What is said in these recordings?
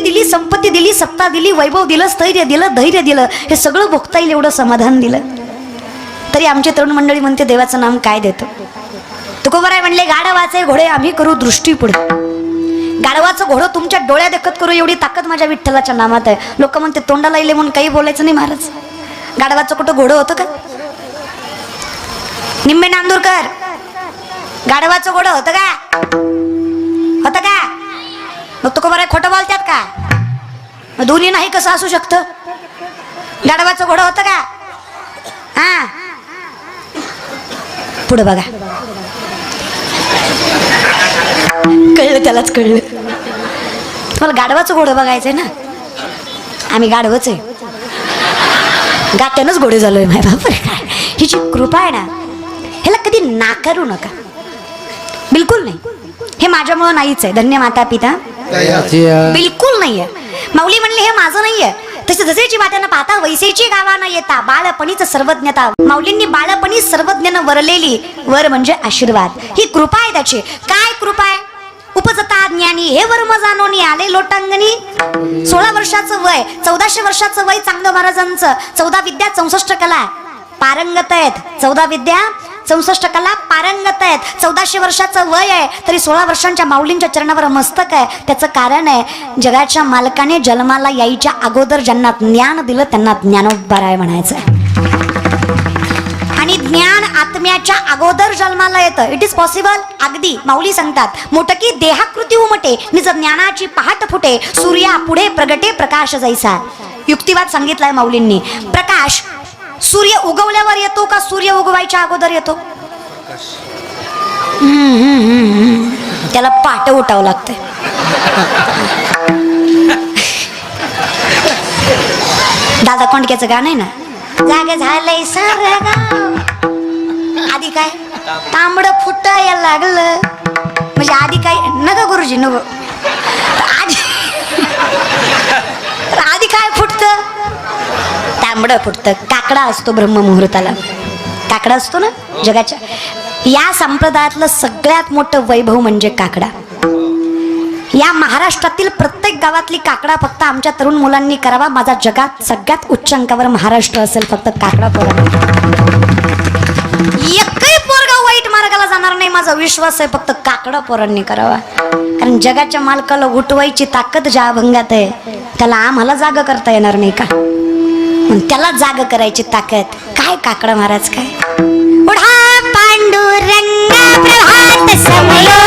दिली संपत्ती दिली सत्ता दिली वैभव दिलं स्थैर्य दिलं धैर्य दिलं हे सगळं भोगता येईल एवढं समाधान दिलं. तरी आमची तरुण मंडळी म्हणते देवाचं नाम काय देतो? तुकोबराय म्हणले गाढवाचे घोडे आम्ही करू दृष्टी पुढे. गाढवाचं घोडं तुमच्या डोळ्या देखत करू एवढी ताकद माझ्या विठ्ठलाच्या नामात आहे. लोक म्हणते तोंडाला येले म्हणून काही बोलायचं नाही महाराज. गाढवाचं कुठं घोडं होतं का? निम्मे नांदूरकर गाढवाचं घोडं होतं का? होतं का? मग तुकोबराय खोटं बोलतात का? मग दोन्ही नाही कसं असू शकतं? गाढवाचं घोडं होतं का? हा? पुढे बघा. कळलं त्यालाच कळलं. तुम्हाला गाढवाचं घोडं बघायचंय ना? आम्ही गाढवच आहे. गात्यानंच घोडे झालोय माय बाप. काय ही जी कृपा आहे ना ह्याला कधी नाकारू नका. बिलकुल नाही. हे माझ्यामुळं नाहीच आहे. धन्य माता पिता. बिलकुल नाहीये. माऊली म्हणले हे माझं नाहीये. तसे जसेची वाट्यानं पाहता वैसेची गावानं येता बाळपणीच सर्वज्ञता माऊलींनी बाळपणी सर्वज्ञानं वरलेली वर म्हणजे आशीर्वाद. ही कृपा आहे त्याची. काय कृपा आहे? उपजता ज्ञानी हे वर्म जाणोनी आले लोटांगणी. सोळा वर्षाचं वय चौदाशे वर्षाचं वय चांगलं महाराजांचं. चौदा विद्या चौसष्ट कला. पारंगत आहेत. चौदा विद्या चौसष्ट कला पारंगत आहेत. चौदाशे वर्षाचं वय आहे तरी सोळा वर्षांच्या माऊलींच्या चरणावर मस्तक आहे. त्याचं कारण आहे जगाच्या मालकाने जन्माला यायच्या अगोदर ज्यांना ज्ञान दिलं त्यांना ज्ञानोबराय आहे म्हणायचं आणि ज्ञान आत्म्याच्या अगोदर जन्माला येतं. इट इज पॉसिबल अगदी. माऊली सांगतात मोटकी देहाकृती उमटे निज ज्ञानाची पहाट फुटे सूर्या पुढे प्रगटे प्रकाश जायचा युक्तिवाद सांगितलाय माऊलींनी. प्रकाश सूर्य उगवल्यावर येतो का? सूर्य उगवायच्या अगोदर येतो. त्याला पाट उठावं लागतंय. दादा कोंडक्याचं गाणं आहे ना? जागे झालंय सारं आधी काय? तांबड फुटायला लागलं. काकडं फुटतं काकडा असतो ब्रह्ममुहूर्ताला. काकडा असतो ना जगाच्या. या संप्रदायातलं सगळ्यात मोठं वैभव म्हणजे काकडा. या महाराष्ट्रातील प्रत्येक गावातली काकडा फक्त आमच्या तरुण मुलांनी करावा. माझा जगात सगळ्यात उच्च अंकावर महाराष्ट्र असेल फक्त काकडा पोरांनी एकही पोरगा वाईट मार्गाला जाणार नाही माझा विश्वास आहे फक्त काकडा पोरांनी करावा. कारण जगाच्या मालकाला उठवायची ताकद ज्या अभंगात आहे त्याला आम्हाला जाग करता येणार नाही का? पण त्याला जाग करायची ताकद. काय काकड महाराज काय? उडा पांडुरंग प्रभात समयो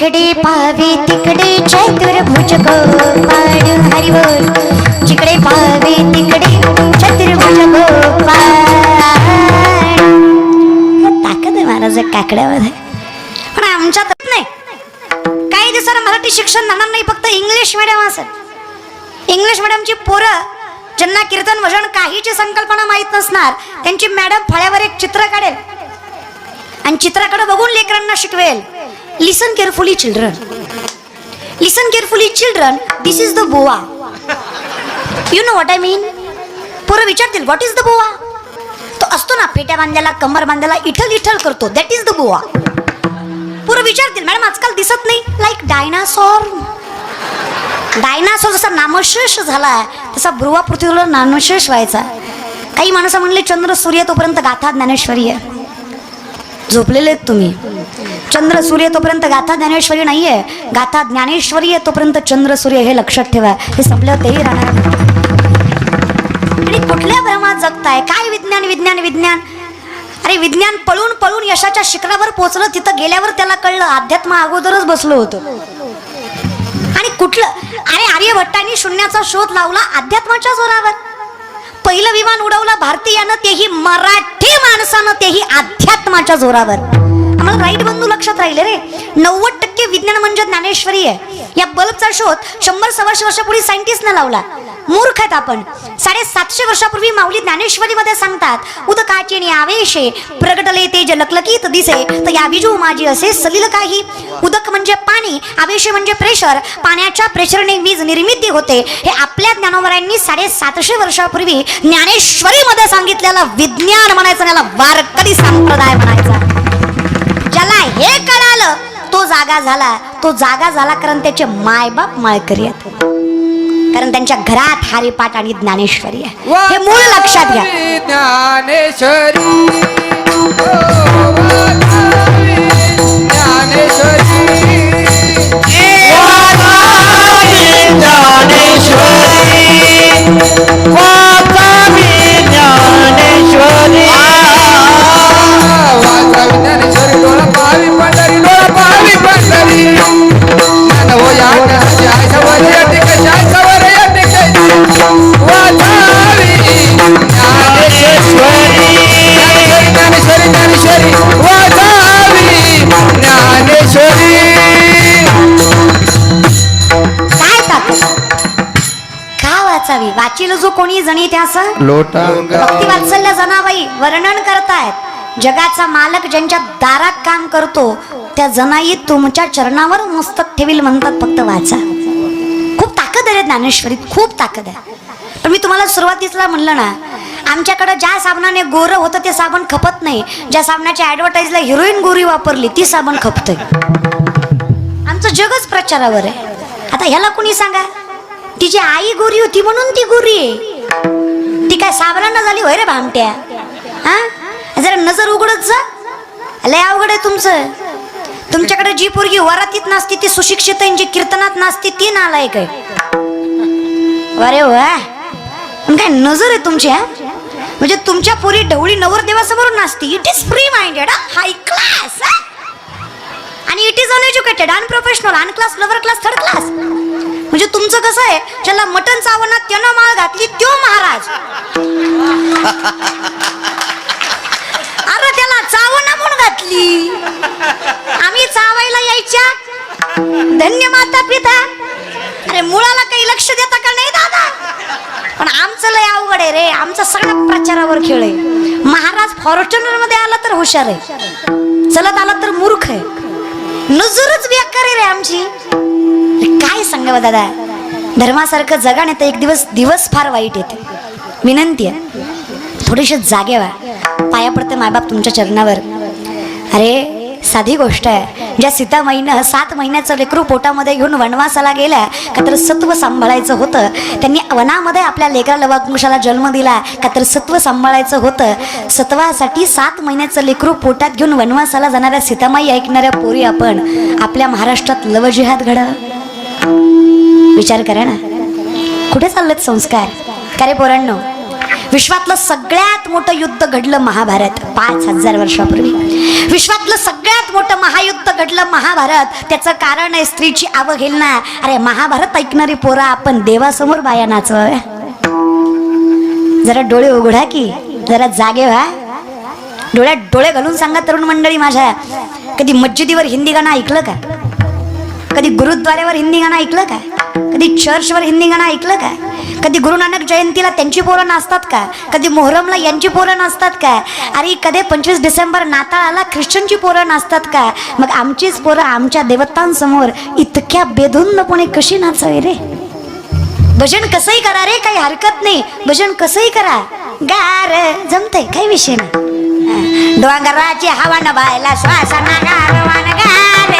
जिकडे पावे तिकडे चतुर्भुज गोपाळ हरिबोल जिकडे पावे तिकडे चतुर्भुज गोपाळ ताकद आहे महाराज काकड्यामध्ये. पण आमच्यात नाही. काही दिवसाला मराठी शिक्षण जाणार नाही फक्त इंग्लिश मिडियम असेल. इंग्लिश मिडियमची पोरं ज्यांना कीर्तन भजन काहीची संकल्पना माहीत नसणार त्यांची मॅडम फळ्यावर एक चित्र काढेल. आणि चित्राकडे बघून लेकरांना शिकवेल. Listen carefully children listen carefully children this is the boa you know what I mean पोरं विचारतील व्हॉट इज द बोवा तो असतो ना फेट्या बांधायला कंबर बांधायला इठल इठल करतो. दॅट इज द बोवा पोरं विचारतील मॅडम आजकाल दिसत नाही. लाईक डायनासॉर डायनासॉर जसा नामशेष झाला तसा भ्रुवा पृथ्वीवर नामशेष व्हायचा. काही माणसं म्हणले चंद्र सूर्य तोपर्यंत गाथा ज्ञानेश्वरी आहे. झोपलेले आहेत तुम्ही. चंद्र सूर्य तोपर्यंत गाथा ज्ञानेश्वरी नाहीये. गाथा ज्ञानेश्वरी आहे तोपर्यंत चंद्र सूर्य हे लक्षात ठेवा. हे संपल्यावर तेही राहणार आणि कुठल्या भ्रमात जगताय? काय विज्ञान विज्ञान विज्ञान? अरे विज्ञान पळून पळून यशाच्या शिखरावर पोहोचलं तिथं गेल्यावर त्याला कळलं अध्यात्म अगोदरच बसलो होतं. आणि कुठलं? अरे आर्यभट्टांनी शून्याचा शोध लावला अध्यात्माच्या जोरावर. पहिलं विमान उडवलं भारतीयानं तेही मराठी माणसानं तेही अध्यात्माच्या जोरावर. आम्हाला राईट बंधू लक्षात राहिले रे. नव्वद टक्के विज्ञान म्हणजे ज्ञानेश्वरी आहे. या बल्बचा शोध शंभर सव्वाशे वर्षापूर्वी सायंटिस्टनं लावला. मूर्ख आहेत आपण. साडेसातशे वर्षापूर्वी माऊली ज्ञानेश्वरीमध्ये सांगतात उदकाची आणि आवेशे प्रगटले ते लकलकीत दिसे तर या विजू माझी असे सलील काही. उदक म्हणजे पाणी आवेश म्हणजे प्रेशर पाण्याच्या प्रेशरने वीज निर्मिती होते. हे आपल्या ज्ञानोबरांनी साडेसातशे वर्षापूर्वी ज्ञानेश्वरीमध्ये सांगितलेलं विज्ञान म्हणायचं आणि याला वारकरी संप्रदाय म्हणायचा. ज्याला हे कळालं तो जागा झाला. तो जागा झाला कारण त्याचे मायबाप माळकरी आहेत. कारण त्यांच्या घरात हरिपाठ आणि ज्ञानेश्वरी आहे. हे मूळ लक्षात घ्या. ज्ञानेश्वरी. वातावी ज्ञानेश्वरी. वातावी त्याचं लोटा. जनाबाई वर्णन करतायत. जगाचा मालक ज्यांच्या दारात काम करतो त्या जनाई तुमच्या चरणावर मस्तक ठेवील म्हणतात फक्त वाचा. खूप ताकद आहे ज्ञानेश्वरीत खूप ताकद आहे. पण मी तुम्हाला सुरुवातीला म्हणलं ना आमच्याकडे ज्या साबणाने गोरं होतं ते साबण खपत नाही. ज्या साबणाच्या ऍडव्हर्टाईजला हिरोईन गोरी वापरली ती साबण खपतंय. आमचं जगच प्रचारावर आहे. आता ह्याला कोणी सांगा? तिची आई गोरी होती म्हणून ती गोरी आहे. ती काय साबणानं झाली होय रे भामट्या? हा? जरा नजर उघडत जा. लय अवघड आहे तुमचं. तुमच्याकडे जी पोरगी वरातीत नसती ती सुशिक्षित आहे, जी कीर्तनात नाचते ती नालाय काय अरे वा हो, पण काय नजर आहे तुमची म्हणजे तुमच्या पोरी ढवळी नवरदेवासमोर नाचती. It is free minded high class आणि it is uneducated unprofessional un class lower class third class म्हणजे तुमचं कसं आहे ज्याला मटन चावणात त्यानं माळ घातली त्यो महाराज फॉर्च्युनरमध्ये आला तर हुशार आहे. चलत आला तर मूर्ख आहे. नजरच बेकार आहे रे आमची. काय सांगावं दादा? धर्मासारखं जगाने तर एक दिवस दिवस फार वाईट येते. विनंती आहे. थोडेसे जागे व्हा. पाया पडते मायबाप तुमच्या चरणावर. अरे साधी गोष्ट आहे. ज्या सीतामाईनं सात महिन्याचं लेकरू पोटामध्ये घेऊन वनवासाला गेल्या का तर सत्व सांभाळायचं होतं. त्यांनी वनामध्ये आपल्या लेकराला लवाकुंशाला जन्म दिला का तर सत्व सांभाळायचं होतं. सत्वासाठी सात महिन्याचं लेकरू पोटात घेऊन वनवासाला जाणाऱ्या सीतामाई ऐकणाऱ्या पोरी आपण आपल्या महाराष्ट्रात लवजिहाद घड. विचार करा ना. कुठे चाललेत संस्कार? का रे पोरांनो? विश्वातलं सगळ्यात मोठं युद्ध घडलं महाभारत पाच हजार वर्षापूर्वी. विश्वातलं सगळ्यात मोठं महायुद्ध घडलं महाभारत. त्याचं कारण आहे स्त्रीची अवहेलना अरे महाभारत ऐकणारी पोरा आपण देवासमोर बाया नाचवाव्या. जरा डोळे उघडा की जरा जागे व्हा. डोळ्यात डोळे घालून सांगा तरुण मंडळी माझ्या. कधी मस्जिदीवर हिंदी गाणं ऐकलं का? कधी गुरुद्वारेवर हिंदी गाणं ऐकलं का? कधी चर्चवर हिंदी गाणं ऐकलं का? कधी गुरु नानक जयंतीला त्यांची पोरं नाचतात का? कधी मोहरमला यांची पोरं नाचतात का? अरे कधी पंचवीस डिसेंबर नाताळाला ख्रिश्चनची पोरं नाचतात का? मग आमचीच पोरं आमच्या देवतांसमोर इतक्या बेधुंदपणे कशी नाचावे रे? भजन कसंही करा रे काही हरकत नाही. भजन कसंही करा. गार जमतंय काही विषय नाही. डोंगराची हवा न बायला श्वासाना गारवान गार.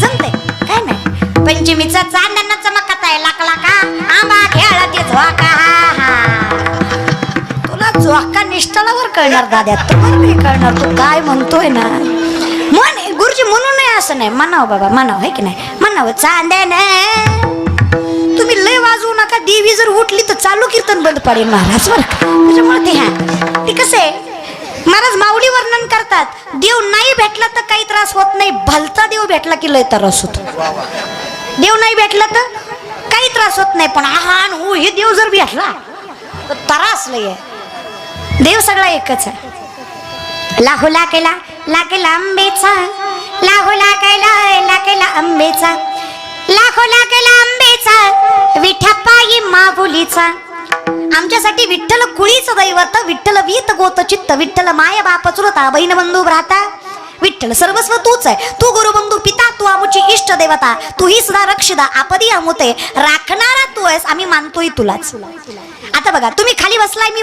जमतंय काय नाही. पंचमीचा चांदणा चमक आहे लाकला का आंबा खेळते झोका तुला झोका निष्ठलावर कळणार दाद्या. तुम्हाला मी कळणार तू काय म्हणतोय ना. म्हण गुरुजी म्हणून नाही असं नाही. म्हणावं बाबा म्हणावं है की नाही? म्हणावं चांद्याने तुम्ही लय वाजवू नका देवी जर उठली तर चालू कीर्तन बंद पडेल महाराज बरं त्याच्यामुळे ते ह्या. ते कसं आहे? महाराज माऊली वर्णन करतात. देव नाही भेटला तर काही त्रास होत नाही. भलता देव भेटला की लय त्रास होतो. देव नाही भेटला तर काही त्रास होत नाही पण आहान हू हे देव जर भेटला तर त्रास लय आहे. देव सगळा एकच आहे. लाहो लाकेला लाकेला आंबेचा लाहो लाकेला लाकेला आंबेचा लाखो लाकेला आंबेचा विठा पायी आमच्यासाठी विठ्ठल कुळीचं दैवत विठ्ठल वीत गोत चित्त विठ्ठल माय बाप चुरता बहीण बंधू भ्राता. विठ्ठल सर्वस्व तूच आहे. तू गुरुबंधू पिता तू आमुची इष्ट देवता. तू ही सुद्धा रक्षदा आपदी आमुते. राखणारा तू आहेस आम्ही मानतोय तुलाच. आता बघा तुम्ही खाली बसलाय मी